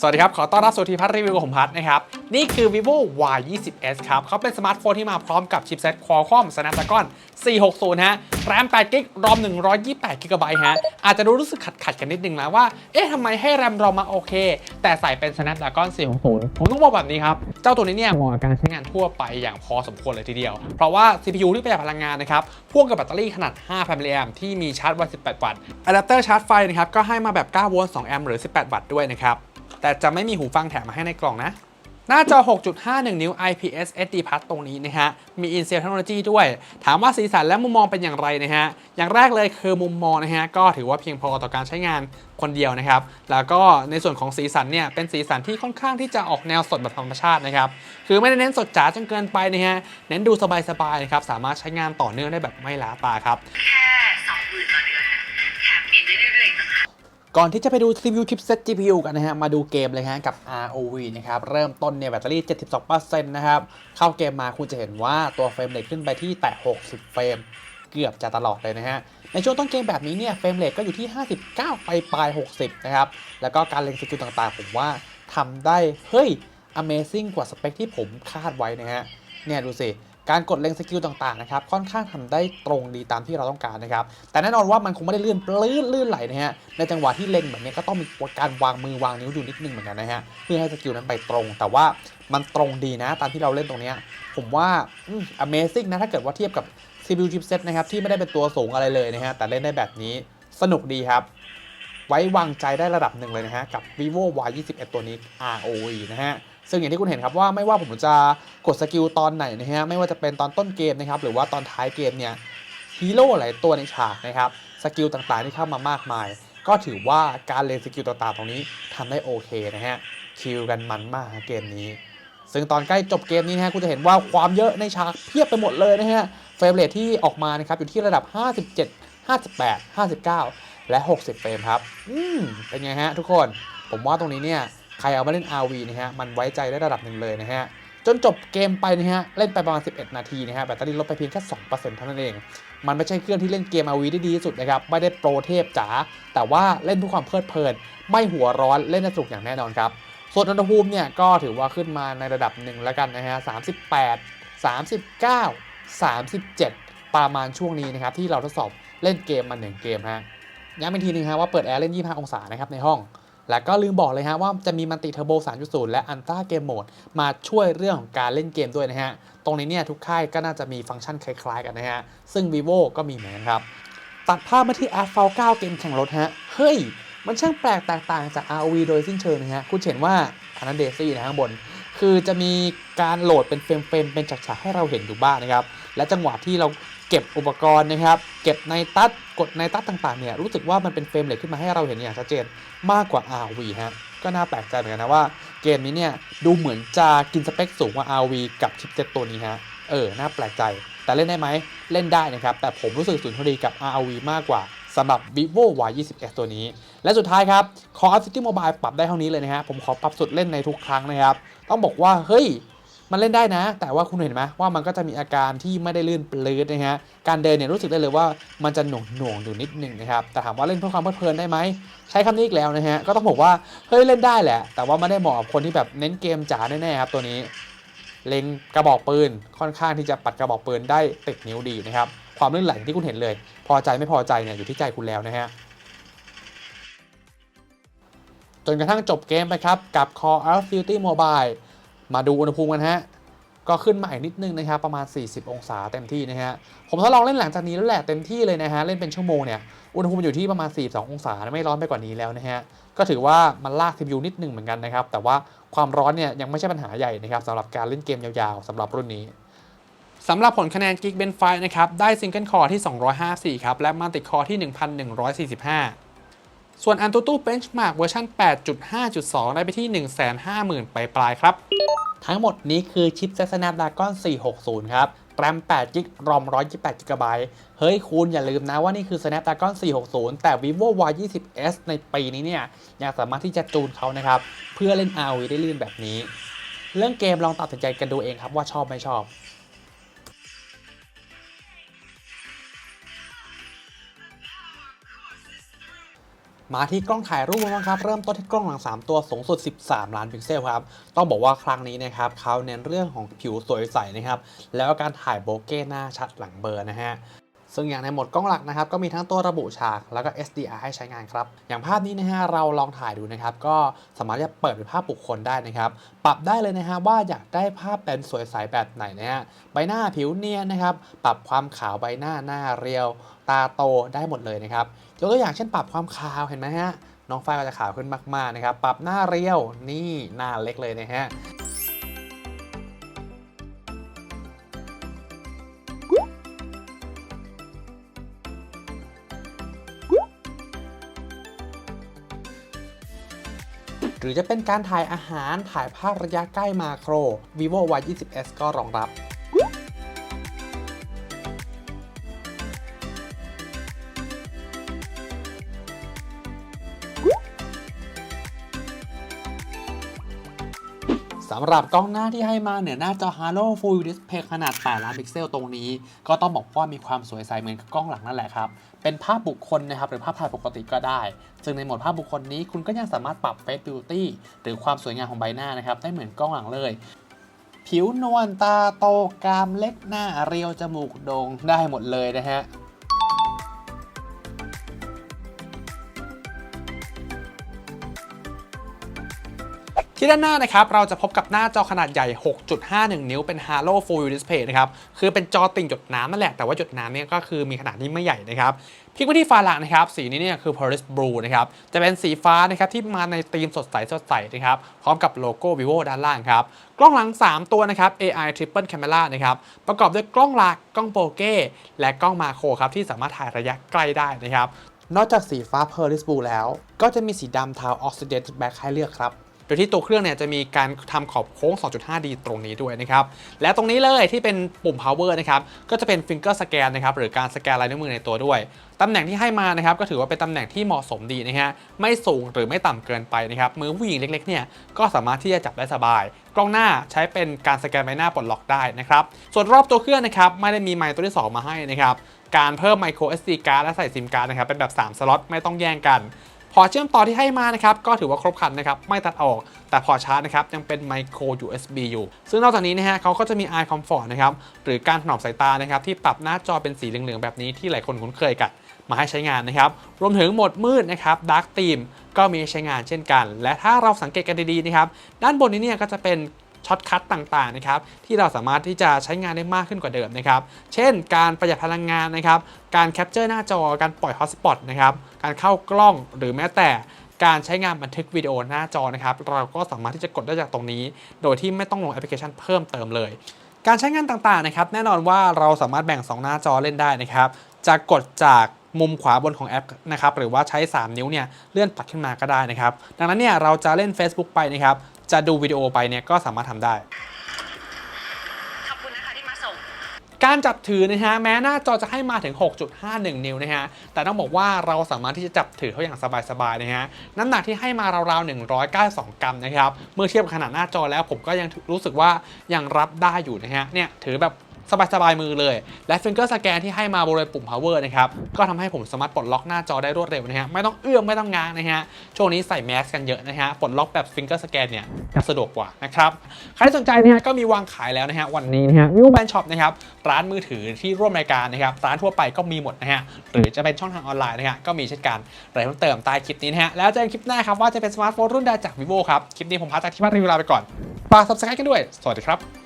สวัสดีครับ ขอต้อนรับสู่ทีพัฒน์รีวิวของผมพัฒน์นะครับ นี่คือ vivo y 2 0 s ครับเขาเป็นสมาร์ทโฟนที่มาพร้อมกับชิปเซ็ต Qualcomm Snapdragon 460 ฮะ แรม8กิกรอม 128กิกะไบต์ฮะ อาจจะดูรู้สึกขัดขัดกันนิดนึงนะว่า เอ๊ะทำไมให้แรมรอมมาโอเค แต่ใส่เป็น Snapdragon 460 ผมต้องบอกแบบนี้ครับ เจ้าตัวนี้เนี่ยเหมาะกับการใช้งานทั่วไปอย่างพอสมควรเลยทีเดียว เพราะว่า CPU ที่ประหยัดพลังงานนะครับพ่วงกับแบตเตอรี่ขนาด 5,000มิลลิแอมที่มีชาร์จไว้18 วัตต์อะแดปเตอร์ชาร์จไฟนะครับก็ให้มาแบบ 9 โวลต์ 2 แอมป์หรือ 18 วัตต์ด้วยนะครับ แต่จะไม่มีหูฟังแถมมาให้ในกล่องนะ หน้าจอ 6.51 นิ้ว IPS SD Plus ตรงนี้นะฮะ มี Intel Technology ด้วย ถามว่าสีสันและมุมมองเป็นอย่างไรนะฮะ อย่างแรกเลยคือมุมมองนะฮะ ก็ถือว่าเพียงพอต่อการใช้งานคนเดียวนะครับ แล้วก็ในส่วนของสีสันเนี่ย เป็นสีสันที่ค่อนข้างที่จะออกแนวสดแบบธรรมชาตินะครับ คือไม่ได้เน้นสดจ๋าจนเกินไปนะฮะ เน้นดูสบายๆนะครับ สามารถใช้งานต่อเนื่องได้แบบไม่ล้าตาครับ แค่สองหมื่นต่อเดือนแถมเปลี่ยนได้เรื่อยๆ ก่อนที่จะไปดูรีวิวชิปเซ็ต GPU กันนะฮะ มาดูเกมเลยฮะกับ ROV นะครับ เริ่มต้นเนี่ยแบตเตอรี่ 72%นะครับ เข้าเกมมาคุณจะเห็นว่าตัวเฟรมเรทขึ้นไปที่แตะ60 เฟรม เกือบจะตลอดเลยนะฮะ ในช่วงต้นเกมแบบนี้เนี่ยเฟรมเรทก็อยู่ที่ 59 ไปปลาย 60 นะครับ แล้วก็การเล็งสกิลต่างๆ ผมว่าทำได้ เฮ้ย Amazing กว่าสเปคที่ผมคาดไว้นะฮะ เนี่ยดูสิ การกดเล็งสกิลต่างๆนะครับค่อนข้างทำได้ตรงดีตามที่เราต้องการนะครับแต่แน่นอนว่ามันคงไม่ได้ลื่นปลื้นลื่นไหลนะฮะในจังหวะที่เล็งแบบนี้ก็ต้องมีการวางมือวางนิ้วอยู่นิดนึงเหมือนกันนะฮะเพื่อให้สกิลนั้นไปตรง แต่ว่ามันตรงดีนะตามที่เราเล่นตรงนี้ผมว่าอืม Amazing นะถ้าเกิดว่าเทียบกับ CPU chipset นะครับที่ไม่ได้เป็นตัวสูงอะไรเลยนะฮะแต่เล่นได้แบบนี้สนุกดีครับ ไว้วางใจได้ระดับหนึ่งเลยนะฮะ กับ vivo y 2 1ตัวนี้ ROE นะฮะ ซึ่งอย่างที่คุณเห็นครับว่าไม่ว่าผมจะกดสกิลตอนไหนนะฮะ ไม่ว่าจะเป็นตอนต้นเกมนะครับ หรือว่าตอนท้ายเกมเนี่ยฮีโร่หลายตัวในฉากนะครับ สกิลต่างๆที่เข้ามามากมาย ก็ถือว่าการเล่นสกิลต่างๆตรงนี้ทำได้โอเคนะฮะ คิวกันมันมากเกมนี้ ซึ่งตอนใกล้จบเกมนี้นะฮะคุณจะเห็นว่าความเยอะในฉากเพียบไปหมดเลยนะฮะเฟรมเรทที่ออกมานะครับอยู่ที่ระดับ 57 58 59 และ 60 เฟรมครับ อืม เป็นไงฮะทุกคน ผมว่าตรงนี้เนี่ย ใครเอามาเล่น RV นะฮะ มันไว้ใจได้ระดับหนึ่งเลยนะฮะ จนจบเกมไปนะฮะ เล่นไปประมาณ 11 นาทีนะฮะ แบตเตอรี่ลดไปเพียงแค่ 2%เท่านั้นเอง มันไม่ใช่เครื่องที่เล่นเกม RV ได้ดีที่สุดนะครับ ไม่ได้โปรเทพจ๋า แต่ว่าเล่นเพื่อความเพลิดเพลิน ไม่หัวร้อน เล่นได้สนุกอย่างแน่นอนครับ ส่วนอุณหภูมิเนี่ยก็ถือว่าขึ้นมาในระดับหนึ่งแล้วกันนะฮะ 38 39 37 ประมาณช่วงนี้นะครับที่เราทดสอบเล่นเกมมาหนึ่งเกมฮะ ย้ำอีกทีนึงฮะว่าเปิดแอร์เล่น 25 องศานะครับในห้อง แล้วก็ลืมบอกเลยฮะว่าจะมีมันติเทอร์โบ 3.0 และอันต้าเกมโหมดมาช่วยเรื่องของการเล่นเกมด้วยนะฮะ ตรงนี้เนี่ยทุกค่ายก็น่าจะมีฟังก์ชันคล้ายๆ กันนะฮะ ซึ่ง vivo ก็มีเหมือนกันครับ ตัดภาพมาที่ Asphalt 9 เกมแข่งรถฮะ เฮ้ย มันช่างแปลกแตกต่างจาก ROV โดยสิ้นเชิงนะฮะ คุณเห็นว่าอันนั้นเดซี่นะข้างบน คือจะมีการโหลดเป็นเฟรมๆเป็นฉากๆให้เราเห็นอยู่บ้างนะครับ และจังหวะที่เรา เก็บอุปกรณ์นะครับ เก็บในตัดกดในตัดต่างๆเนี่ยรู้สึกว่ามันเป็นเฟรมเรทขึ้นมาให้เราเห็นอย่างชัดเจนมากกว่า Rv ฮะก็น่าแปลกใจเหมือนกันนะว่าเกมนี้เนี่ยดูเหมือนจะกินสเปคสูงกว่า Rv กับชิปเซ็ตตัวนี้ฮะเออน่าแปลกใจ แต่เล่นได้ไหมเล่นได้นะครับ แต่ผมรู้สึกสุนทรีกับ Rv มากกว่าสำหรับ vivo y 2 1ตัวนี้ และสุดท้ายครับ Call of Duty Mobile ปรับได้เท่านี้เลยนะฮะผมขอปรับสุดเล่นในทุกครั้งนะครับ ต้องบอกว่า เฮ้ย มันเล่นได้นะ แต่ว่าคุณเห็นไหมว่ามันก็จะมีอาการที่ไม่ได้ลื่นปลื้ดนะฮะการเดินเนี่ยรู้สึกได้เลยว่ามันจะหน่วงหน่วงๆอยู่นิดนึงนะครับแต่ถามว่าเล่นเพื่อความเพลิดเพลินได้ไหมใช้คำนี้อีกแล้วนะฮะก็ต้องบอกว่าเฮ้ยเล่นได้แหละ แต่ว่าไม่ได้เหมาะกับคนที่แบบเน้นเกมจ๋าแน่ๆครับตัวนี้ เล็งกระบอกปืนค่อนข้างที่จะปัดกระบอกปืนได้ติดนิ้วดีนะครับความลื่นไหลที่คุณเห็นเลย พอใจไม่พอใจเนี่ยอยู่ที่ใจคุณแล้วนะฮะจนกระทั่งจบเกมไปครับกับ Call of Duty Mobile มาดูอุณหภูมิกันฮะก็ขึ้นมาอีกนิดนึงนะครับประมาณ 40 องศาเต็มที่นะฮะผมทดลองเล่นหลังจากนี้แล้วแหละเต็มที่เลยนะฮะเล่นเป็นชั่วโมงเนี่ยอุณหภูมิอยู่ที่ประมาณ 42 องศาไม่ร้อนไปกว่านี้แล้วนะฮะก็ถือว่ามันลาก CPU นิดนึงเหมือนกันนะครับแต่ว่าความร้อนเนี่ยยังไม่ใช่ปัญหาใหญ่นะครับสำหรับการเล่นเกมยาวๆสำหรับรุ่นนี้สำหรับผลคะแนน Geekbench นะครับได้ Single Core ที่ 254 ครับและ Multi Core ที่ 1145 ส่วน Antutu Benchmark เวอร์ชัน8.5.2 ได้ไปที่ 150,000ปปลายๆครับ ทั้งหมดนี้คือชิป Snapdragon 460 ครับแรม8 g b รอม128 g b เฮ้ยคุณอย่าลืมนะว่านี่คือ Snapdragon 460 แต่ vivo y 2 0 s ในปีนี้เนี่ย ยังสามารถที่จะจูนเขานะครับ เพื่อเล่น ROV ได้ลื่นแบบนี้ เรื่องเกมลองตัดสินใจกันดูเองครับว่าชอบไม่ชอบ มาที่กล้องถ่ายรูปบ้างครับ เริ่มต้นที่กล้องหลัง 3 ตัวสูงสุด 13 ล้านพิกเซลครับ ต้องบอกว่าครั้งนี้นะครับเขาเน้นเรื่องของผิวสวยใสนะครับ แล้วการถ่ายโบเก้หน้าชัดหลังเบอร์นะฮะ ซึ่งอย่างในโหมดกล้องหลักนะครับก็มีทั้งตัวระบุฉากแล้วก็ SDR ให้ใช้งานครับอย่างภาพนี้นะฮะเราลองถ่ายดูนะครับก็สามารถจะเปิดเป็นภาพบุคคลได้นะครับปรับได้เลยนะฮะว่าอยากได้ภาพเป็นสวยใสแบบไหนนะฮะใบหน้าผิวเนียนนะครับปรับความขาวใบหน้าหน้าเรียว ตาโตได้หมดเลยนะครับยกตัวอย่างเช่นปรับความขาวเห็นไหมฮะน้องฝ้ายก็จะขาวขึ้นมากๆนะครับปรับหน้าเรียวนี่หน้าเล็กเลยนะฮะ หรือจะเป็นการถ่ายอาหารถ่ายภาพระยะใกล้มาโคร vivo y 2 0 s ก็รองรับสำหรับกล้องหน้าที่ให้มาเนี่ยหน้าจอ Halo Full Display ขนาด 8 ล้านพิกเซลตรงนี้ ก็ต้องบอกว่ามีความสวยใสเหมือนกับกล้องหลังนั่นแหละครับ เป็นภาพบุคคลนะครับหรือภาพถ่ายปกติก็ได้ ซึ่งในโหมดภาพบุคคลนี้คุณก็ยังสามารถปรับ Face Beauty หรือความสวยงามของใบหน้านะครับได้เหมือนกล้องหลังเลย ผิวนวลตาโตกรามเล็กหน้าเรียวจมูกโด่งได้หมดเลยนะฮะ ที่ด้านหน้านะครับเราจะพบกับหน้าจอขนาดใหญ่ 6.51 นิ้วเป็น Halo Full View Display นะครับคือเป็นจอติ่งหยดน้ำนั่นแหละ แต่ว่าหยดน้ำเนี่ยก็คือมีขนาดที่ไม่ใหญ่นะครับพิกไปที่ฝาหลังนะครับสีนี้เนี่ยคือ Paris Blue นะครับจะเป็นสีฟ้านะครับที่มาในธีมสดใสสดใสนะครับพร้อมกับโลโก้ vivo ด้านล่างครับกล้องหลัง 3 ตัวนะครับ AI Triple Camera นะครับประกอบด้วยกล้องหลักกล้องโปเก้และกล้องมาโครครับที่สามารถถ่ายระยะใกล้ได้นะครับนอกจากสีฟ้า Paris Blue แล้ว ก็จะมีสีดำเทา Oxidate Black ให้เลือกครับ โดยที่ตัวเครื่องเนี่ยจะมีการทำขอบโค้ง 2.5D ตรงนี้ด้วยนะครับ และตรงนี้เลยที่เป็นปุ่ม power นะครับ ก็จะเป็น finger scan นะครับ หรือการสแกนลายนิ้วมือในตัวด้วย ตำแหน่งที่ให้มานะครับ ก็ถือว่าเป็นตำแหน่งที่เหมาะสมดีนะฮะ ไม่สูงหรือไม่ต่ำเกินไปนะครับ มือผู้หญิงเล็กๆ เนี่ย ก็สามารถที่จะจับได้สบาย กล้องหน้าใช้เป็นการสแกนใบหน้าปลดล็อกได้นะครับ ส่วนรอบตัวเครื่องนะครับ ไม่ได้มีไมค์ตัวที่สอมาให้นะครับ การเพิ่ม micro SD card และใส่ซิมการ์ดนะครับ เป็นแบบ 3 สล็อต ไม่ต้องแย่งกัน พอเชื่อมต่อที่ให้มานะครับก็ถือว่าครบครันนะครับไม่ตัดออก แต่พอชาร์จนะครับยังเป็นไมโคร USB อยู่ ซึ่งนอกจากนี้นะฮะเขาก็จะมี eye comfort นะครับหรือการถนอมสายตานะครับที่ปรับหน้าจอเป็นสีเหลืองๆแบบนี้ที่หลายคนคุ้นเคยกันมาให้ใช้งานนะครับ รวมถึงโหมดมืดนะครับ dark theme ก็มีให้ใช้งานเช่นกัน และถ้าเราสังเกตกันดีๆนะครับ ด้านบนนี้เนี่ยก็จะเป็น ช็อตคัทต่างๆนะครับที่เราสามารถที่จะใช้งานได้มากขึ้นกว่าเดิมนะครับ เช่น การประหยัดพลังงานนะครับ การแคปเจอร์หน้าจอ การปล่อยฮอตสปอตนะครับ การเข้ากล้องหรือแม้แต่การใช้งานบันทึกวิดีโอหน้าจอนะครับ เราก็สามารถที่จะกดได้จากตรงนี้ โดยที่ไม่ต้องลงแอปพลิเคชันเพิ่มเติมเลย การใช้งานต่างๆนะครับ แน่นอนว่าเราสามารถแบ่ง 2 หน้าจอเล่นได้นะครับ จะกดจากมุมขวาบนของแอปนะครับหรือว่าใช้ 3 นิ้วเนี่ยเลื่อนปัดขึ้นมาก็ได้นะครับ ดังนั้นเนี่ยเราจะเล่น Facebook ไปนะครับ จะดูวิดีโอไปเนี่ยก็สามารถทำได้ขอบคุณนะคะที่มาส่ง การจับถือนะฮะแม้หน้าจอจะให้มาถึง 6.51 นิ้วนะฮะแต่ต้องบอกว่าเราสามารถที่จะจับถือเขาอย่างสบายๆนะฮะน้ำหนักที่ให้มาราวๆ 192 กรัมนะครับเมื่อเทียบกับขนาดหน้าจอแล้วผมก็ยังรู้สึกว่ายังรับได้อยู่นะฮะเนี่ยถือแบบ สบายๆมือเลย และ finger scan ที่ให้มาบริเวณปุ่ม power นะครับก็ทำให้ผมสามารถปลดล็อกหน้าจอได้รวดเร็วนะฮะไม่ต้องเอื้อมไม่ต้องง้างนะฮะช่วงนี้ใส่แมสกันเยอะนะฮะปลดล็อกแบบ finger scan เนี่ยสะดวกกว่านะครับใครที่สนใจนะฮะก็มีวางขายแล้วนะฮะวันนี้นะฮะ Vivo Band Shop นะครับร้านมือถือที่ร่วมรายการนะครับร้านทั่วไปก็มีหมดนะฮะหรือจะเป็นช่องทางออนไลน์นะฮะก็มีเช่นกันรายเพิ่มเติมใต้คลิปนี้นะฮะแล้วเจอกันคลิปหน้าครับว่าจะเป็นสมาร์ทโฟนรุ่นใดจาก vivo ครับคลิปนี้ผมพักจากที่บ้านรีวิวลาไปก่อนฝาก subscribe กันด้วย สวัสดีครับ